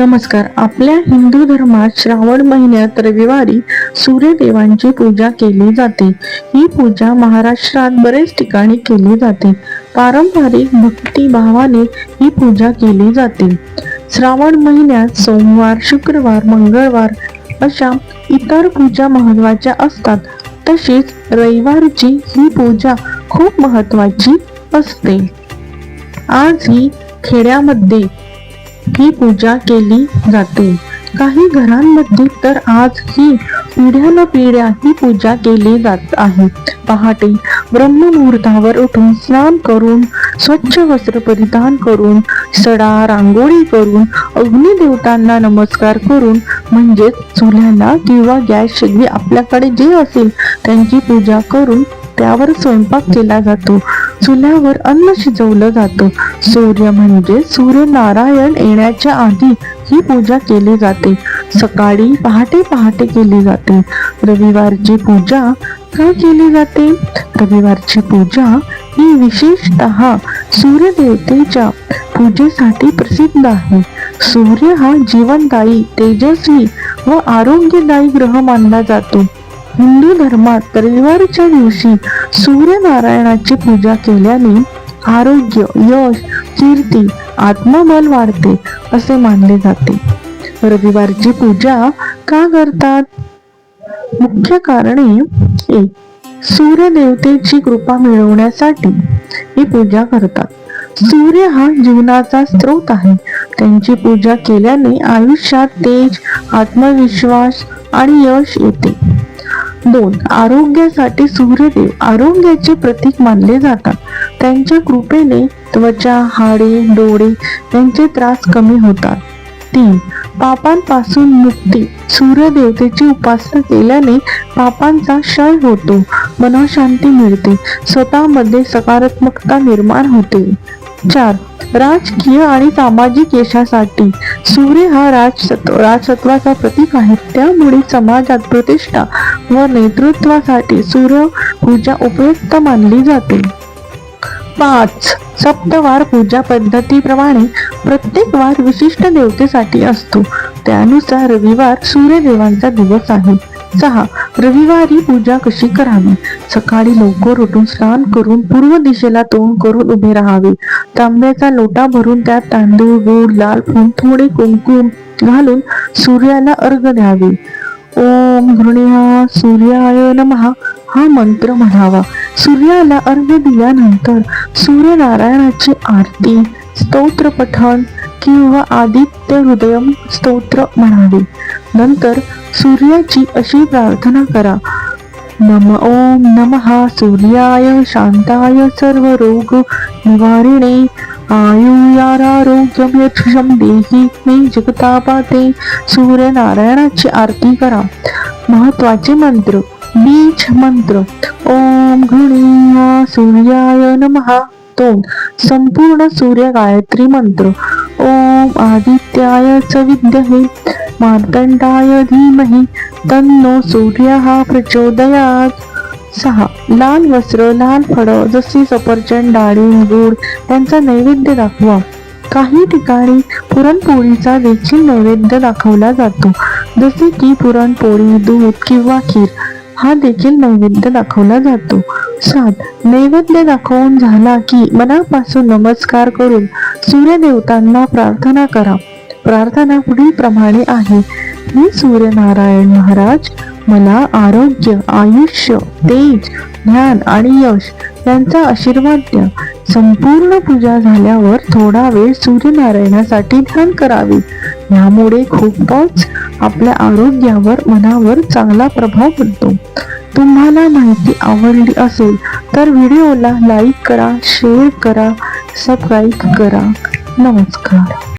नमस्कार. आपल्या हिंदू धर्मात श्रावण महिन्यात रविवारी सूर्यदेवांची पूजा केली जाते. ही पूजा महाराष्ट्रात बरेच ठिकाणी केली जाते. पारंपरिक भक्ती भावाने ही पूजा केली जाते. श्रावण महिन्यात सोमवार शुक्रवार मंगळवार अशा इतर पूजा महत्त्वाच्या असतात. तसेच रविवारची ही पूजा खूप महत्वाची असते. आज ही खेड्यामध्ये ही पूजा केली जाते. काही घरांमध्ये तर आज ही पिढ्यान पिढ्या ही पूजा केली जात आहे. पहाटे ब्रह्ममुहूर्तावर उठून स्नान करून स्वच्छ वस्त्र परिधान करून सडा रांगोळी करून अग्निदेवतांना नमस्कार करून म्हणजेच चुल्याला किंवा गॅस शेगडी आपल्याकडे जे असेल त्यांची पूजा करून त्यावर स्वयंपाक केला जातो. चुल्यावर अन्न शिजवलं जातं. सूर्य म्हणजे सूर्यनारायण येण्याच्या आधी ही पूजा केली जाते. सकाळी पहाटे पहाटे केली जाते. रविवारची पूजा का केली जाते? रविवारची पूजा ही विशेषतः सूर्यदेवतेच्या पूजेसाठी प्रसिद्ध आहे. सूर्य हा जीवनदायी तेजस्वी व आरोग्यदायी ग्रह मानला जातो. हिंदू धर्मात रविवारच्या दिवशी सूर्यनारायणाची पूजा केल्याने आरोग्य यश कीर्ती आत्मबल वाढते असे मानले जाते. रविवारची पूजा का करतात? मुख्य कारणे एक सूर्यदेवतेची कृपा मिळवण्यासाठी ही पूजा करतात. सूर्य हा जीवनाचा स्रोत आहे. त्यांची पूजा केल्याने आयुष्यात तेज आत्मविश्वास आणि यश येते. दोन आरोग्यासाठी सूर्यदेव आरोग्याचे प्रतीक मानले जातात. त्यांच्या कृपेने त्वचा हाडे डोळे यांचे त्रास कमी होतात. तीन पापांपासून मुक्ती. सूर्यदेवतेची उपासना केल्याने पापांचा क्षय होतो मनशांती मिळते स्वतःमध्ये सकारात्मकता निर्माण होते. चार राजकीय आणि सामाजिक यशासाठी. सूर्य हा राजसत्व राजसत्वाचा प्रतीक आहे. त्यामुळे समाजात प्रतिष्ठा व नेतृत्वासाठी सूर्य पूजा उपयुक्त मानली जाते. पाच सप्तवार पूजा पद्धतीप्रमाणे प्रत्येक वार विशिष्ट देवतेसाठी असतो. त्यानुसार रविवार सूर्यदेवांचा दिवस आहे. सहा रविवारी पूजा कशी करावी? सकाळी लवकर उठून स्नान करून पूर्व दिशेला तोंड करून उभे राहावे. तांब्याचा लोटा भरून त्यात तांदूळ गुळ लाल फूल थोडे कुमकुम घालून सूर्याला अर्घ द्यावे. ओम घृणया सूर्याय नमहा हा मंत्र म्हणावा. सूर्याला अर्घ्य दिल्यानंतर सूर्यनारायणाची आरती स्तोत्र पठण किंवा आदित्य हृदय स्तोत्र म्हणावे. नंतर सूर्याची अशी प्रार्थना करा. नम ओम नमहा सूर्याय शांताय सर्व रोग निवारिणे. आयुयारारोग्यम यक्षम देही मे जगतापाते. सूर्यनारायणाची आरती करा. महत्त्वाचे मंत्र बीज मंत्र. ओम घृणीय सूर्याय नमः. दोन संपूर्ण सूर्य गायत्री मंत्र. ओम आदित्याय च विद्महे. मार्तंडाय धीमहि. तन्नो सूर्य हा प्रचोदयात. सहा लाल वस्त्र लाल फळं जसे सफरचंद डाळिंब गुड यांचा नैवेद्य दाखवा. काही ठिकाणी पुरणपोळीचा देखील नैवेद्य दाखवला जातो. जसे की पुरणपोळी दूध किंवा खीर हा देखील नैवेद्य दाखवला जातो. सात नैवेद्य दाखवून झाला की मनापासून नमस्कार करून सूर्यदेवतांना प्रार्थना करा. प्रार्थना पुढील प्रमाणे आहे. मी सूर्यनारायण महाराज मला आरोग्य आयुष्य तेज ज्ञान आणि यश यांचा आशीर्वाद द्या. संपूर्ण पूजा झाल्यावर थोडा वेळ सूर्यनारायणासाठी ध्यान करावे. यामुळे खूपच आपल्या आरोग्यावर मनावर चांगला प्रभाव पडतो. तुम्हाला माहिती आवडली असेल तर व्हिडिओला लाईक करा शेअर करा सबस्क्राईब करा. नमस्कार.